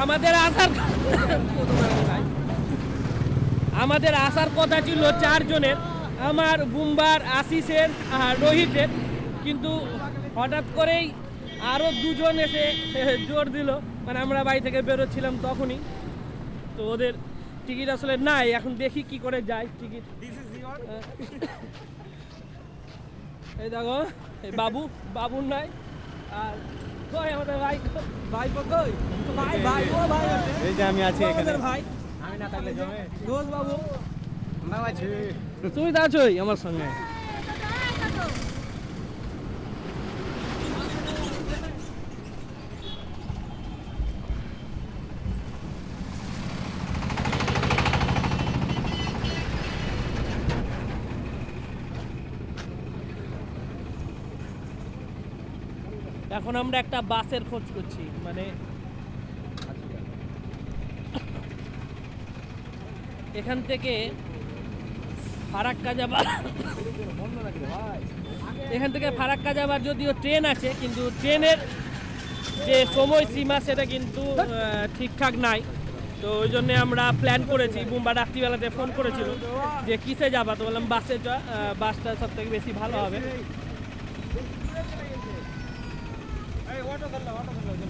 আমাদের আসার আমাদের আসার কথা ছিল চারজনের আমার বুম্বার আশিসের আর রোহিতের। কিন্তু হঠাৎ করেই আরও দুজন এসে জোর দিল। মানে আমরা বাড়ি থেকে বেরোচ্ছিলাম তখনই। তো ওদের টিকিট আসলে নাই এখন দেখি কি করে যায় টিকিট। এই দেখো এই বাবু বাবুর নাই। আর এই যে আমি আছি এখানে। ভাই। আমি না থাকলে জমে। দোষ বাবু। তুমি তো আছোই আমার সঙ্গে। এখন আমরা একটা বাসের খোঁজ করছি মানে এখান থেকে ফারাক্কা যাবার এখান থেকে ফারাক্কা যাবার যদিও ট্রেন আছে, কিন্তু ট্রেনের যে সময় সীমা সেটা কিন্তু ঠিকঠাক নাই। তো ওই জন্যে আমরা প্ল্যান করেছি, বুম্বা রাত্রিবেলাতে ফোন করেছিল যে কিসে যাবা? তো বললাম বাসে বাসটা সব থেকে বেশি ভালো হবে। অটো ধরলো অটো ধরলো